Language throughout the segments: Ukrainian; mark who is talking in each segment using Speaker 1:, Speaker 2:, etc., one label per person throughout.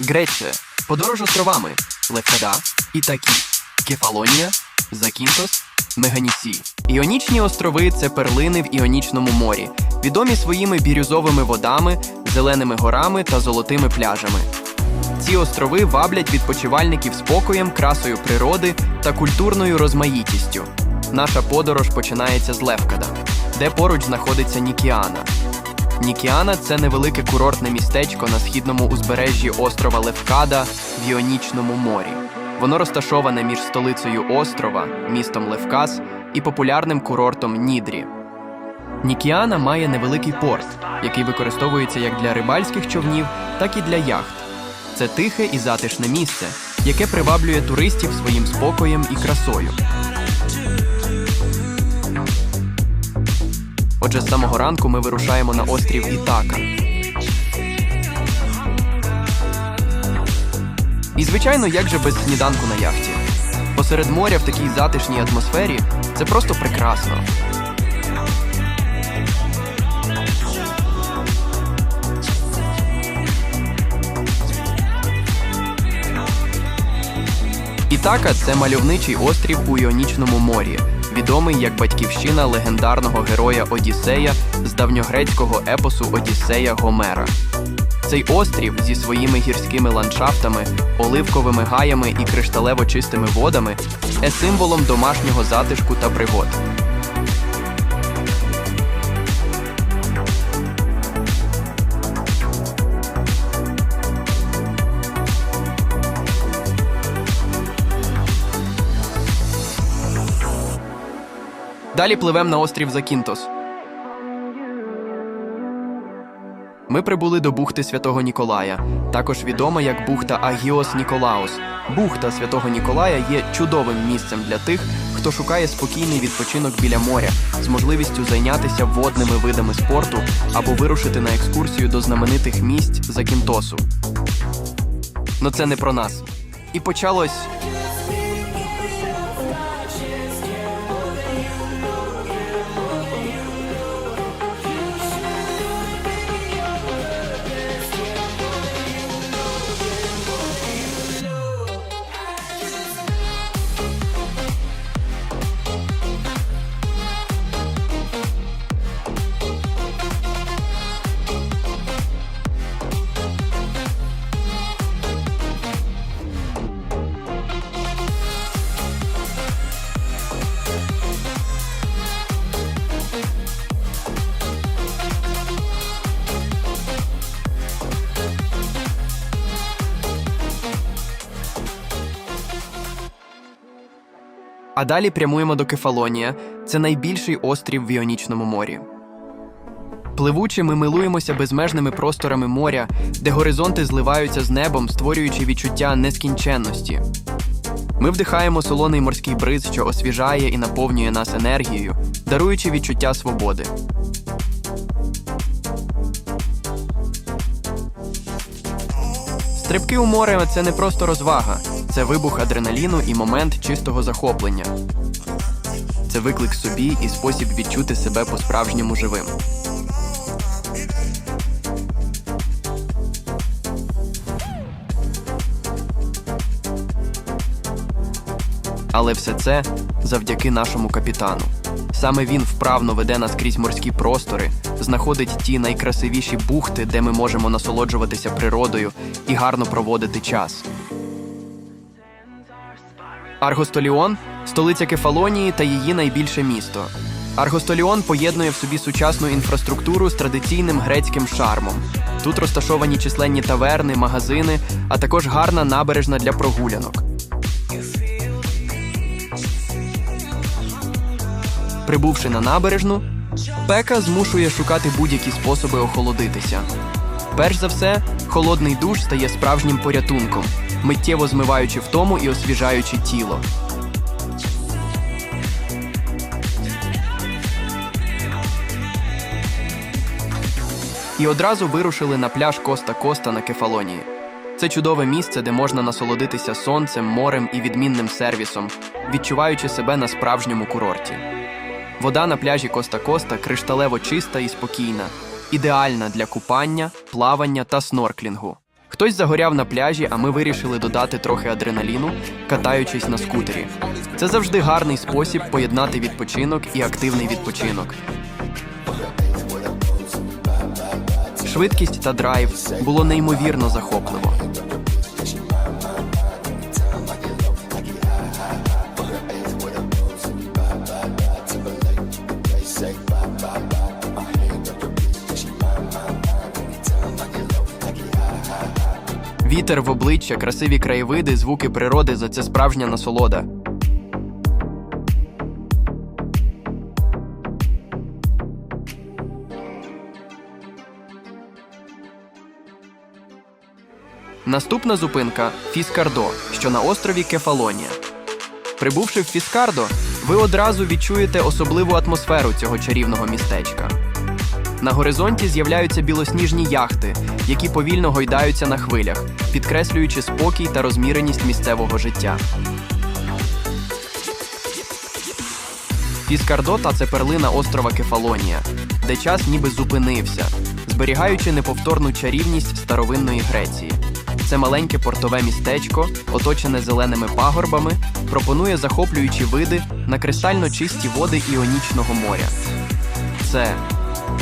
Speaker 1: Греція, подорож островами, Левкада, Ітакі, Кефалонія, Закінтос, Меганісі. Іонічні острови це перлини в Іонічному морі, відомі своїми бірюзовими водами, зеленими горами та золотими пляжами. Ці острови ваблять відпочивальників спокоєм, красою природи та культурною розмаїтістю. Наша подорож починається з Левкада, де поруч знаходиться Нікіана. Нікіана це невелике курортне містечко на східному узбережжі острова Левкада в Іонічному морі. Воно розташоване між столицею острова, містом Левкас і популярним курортом Нідрі. Нікіана має невеликий порт, який використовується як для рибальських човнів, так і для яхт. Це тихе і затишне місце, яке приваблює туристів своїм спокоєм і красою. Отже, з самого ранку ми вирушаємо на острів Ітака. І звичайно, як же без сніданку на яхті? Посеред моря в такій затишній атмосфері це просто прекрасно. Ітака це мальовничий острів у Іонічному морі, відомий як батьківщина легендарного героя Одіссея з давньогрецького епосу Одіссея Гомера. Цей острів зі своїми гірськими ландшафтами, оливковими гаями і кришталево чистими водами є символом домашнього затишку та пригод. Далі пливемо на острів Закінтос. Ми прибули до бухти Святого Ніколая, також відома як бухта Агіос Ніколаус. Бухта Святого Ніколая є чудовим місцем для тих, хто шукає спокійний відпочинок біля моря з можливістю зайнятися водними видами спорту або вирушити на екскурсію до знаменитих місць Закінтосу. Ну це не про нас. І почалось А далі прямуємо до Кефалонія. Це найбільший острів в Іонічному морі. Пливучи, ми милуємося безмежними просторами моря, де горизонти зливаються з небом, створюючи відчуття нескінченності. Ми вдихаємо солоний морський бриз, що освіжає і наповнює нас енергією, даруючи відчуття свободи. Стрибки у море це не просто розвага, це вибух адреналіну і момент чистого захоплення. Це виклик собі і спосіб відчути себе по-справжньому живим. Але все це завдяки нашому капітану. Саме він вправно веде нас крізь морські простори, знаходить ті найкрасивіші бухти, де ми можемо насолоджуватися природою і гарно проводити час. Аргостоліон столиця Кефалонії та її найбільше місто. Аргостоліон поєднує в собі сучасну інфраструктуру з традиційним грецьким шармом. Тут розташовані численні таверни, магазини, а також гарна набережна для прогулянок. Прибувши на набережну, пека змушує шукати будь-які способи охолодитися. Перш за все, холодний душ стає справжнім порятунком, миттєво змиваючи втому і освіжаючи тіло. І одразу вирушили на пляж Коста Коста на Кефалонії. Це чудове місце, де можна насолодитися сонцем, морем і відмінним сервісом, відчуваючи себе на справжньому курорті. Вода на пляжі Коста Коста кришталево чиста і спокійна, ідеальна для купання, плавання та снорклінгу. Хтось загоряв на пляжі, а ми вирішили додати трохи адреналіну, катаючись на скутері. Це завжди гарний спосіб поєднати відпочинок і активний відпочинок. Швидкість та драйв було неймовірно захопливо. Вітер в обличчя, красиві краєвиди, звуки природи за це справжня насолода. Наступна зупинка Фіскардо, що на острові Кефалонія. Прибувши в Фіскардо, ви одразу відчуєте особливу атмосферу цього чарівного містечка. На горизонті з'являються білосніжні яхти, які повільно гойдаються на хвилях, підкреслюючи спокій та розміреність місцевого життя. Фіскардота це перлина острова Кефалонія, де час ніби зупинився, зберігаючи неповторну чарівність старовинної Греції. Це маленьке портове містечко, оточене зеленими пагорбами, пропонує захоплюючі види на кристально чисті води Іонічного моря. Це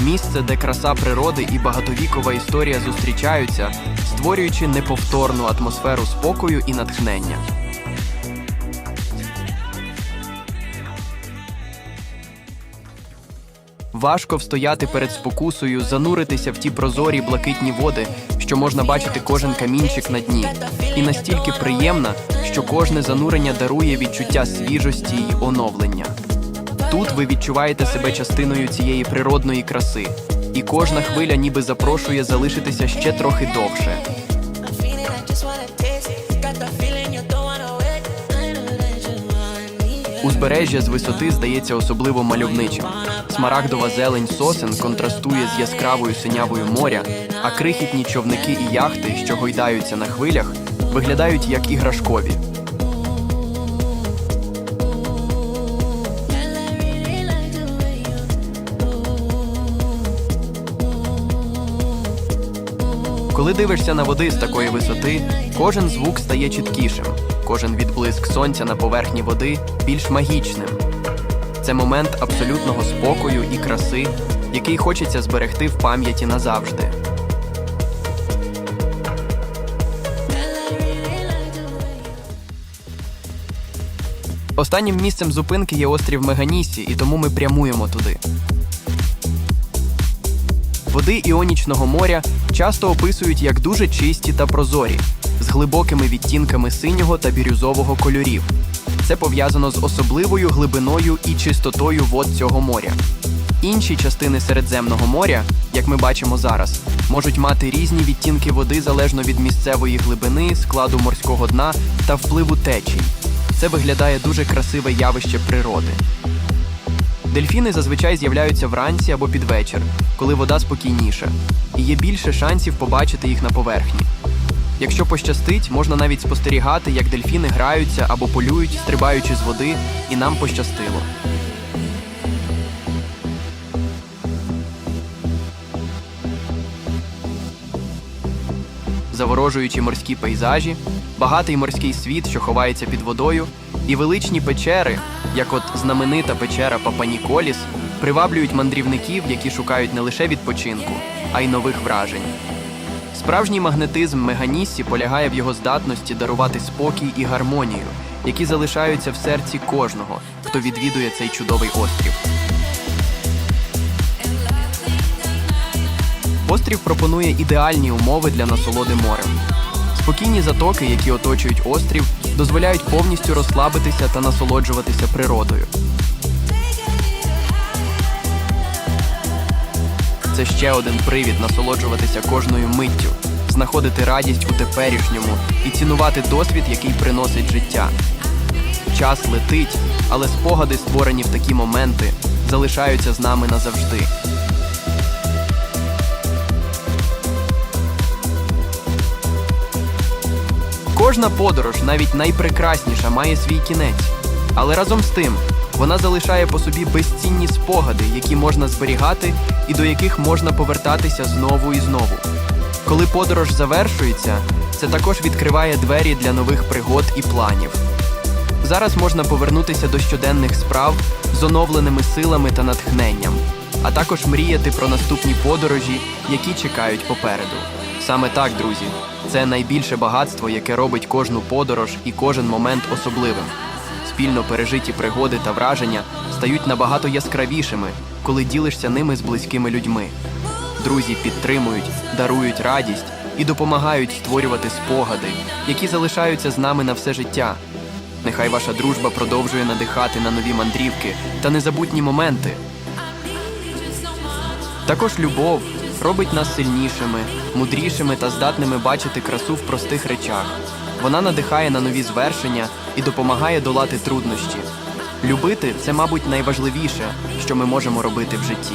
Speaker 1: місце, де краса природи і багатовікова історія зустрічаються, створюючи неповторну атмосферу спокою і натхнення. Важко встояти перед спокусою, зануритися в ті прозорі блакитні води, що можна бачити кожен камінчик на дні, і настільки приємна, що кожне занурення дарує відчуття свіжості й оновлення. Тут ви відчуваєте себе частиною цієї природної краси, і кожна хвиля ніби запрошує залишитися ще трохи довше. Узбережжя з висоти здається особливо мальовничим. Смарагдова зелень сосен контрастує з яскравою синявою моря, а крихітні човники і яхти, що гойдаються на хвилях, виглядають як іграшкові. Коли дивишся на води з такої висоти, кожен звук стає чіткішим, кожен відблиск сонця на поверхні води більш магічним. Це момент абсолютного спокою і краси, який хочеться зберегти в пам'яті назавжди. Останнім місцем зупинки є острів Меганісі, і тому ми прямуємо туди. Води Іонічного моря часто описують як дуже чисті та прозорі, з глибокими відтінками синього та бірюзового кольорів. Це пов'язано з особливою глибиною і чистотою вод цього моря. Інші частини Середземного моря, як ми бачимо зараз, можуть мати різні відтінки води залежно від місцевої глибини, складу морського дна та впливу течій. Це виглядає дуже красиве явище природи. Дельфіни зазвичай з'являються вранці або під вечір, коли вода спокійніша, і є більше шансів побачити їх на поверхні. Якщо пощастить, можна навіть спостерігати, як дельфіни граються або полюють, стрибаючи з води, і нам пощастило. Заворожуючі морські пейзажі, багатий морський світ, що ховається під водою, і величні печери, як от знаменита печера Папаніколіс, приваблюють мандрівників, які шукають не лише відпочинку, а й нових вражень. Справжній магнетизм Меганісі полягає в його здатності дарувати спокій і гармонію, які залишаються в серці кожного, хто відвідує цей чудовий острів. Острів пропонує ідеальні умови для насолоди морем. Спокійні затоки, які оточують острів, дозволяють повністю розслабитися та насолоджуватися природою. Це ще один привід насолоджуватися кожною миттю, знаходити радість у теперішньому і цінувати досвід, який приносить життя. Час летить, але спогади, створені в такі моменти, залишаються з нами назавжди. Кожна подорож, навіть найпрекрасніша, має свій кінець. Але разом з тим, вона залишає по собі безцінні спогади, які можна зберігати і до яких можна повертатися знову і знову. Коли подорож завершується, це також відкриває двері для нових пригод і планів. Зараз можна повернутися до щоденних справ з оновленими силами та натхненням, а також мріяти про наступні подорожі, які чекають попереду. Саме так, друзі, це найбільше багатство, яке робить кожну подорож і кожен момент особливим. Спільно пережиті пригоди та враження стають набагато яскравішими, коли ділишся ними з близькими людьми. Друзі підтримують, дарують радість і допомагають створювати спогади, які залишаються з нами на все життя. Нехай ваша дружба продовжує надихати на нові мандрівки та незабутні моменти. Також любов робить нас сильнішими, мудрішими та здатними бачити красу в простих речах. Вона надихає на нові звершення і допомагає долати труднощі. Любити це, мабуть, найважливіше, що ми можемо робити в житті.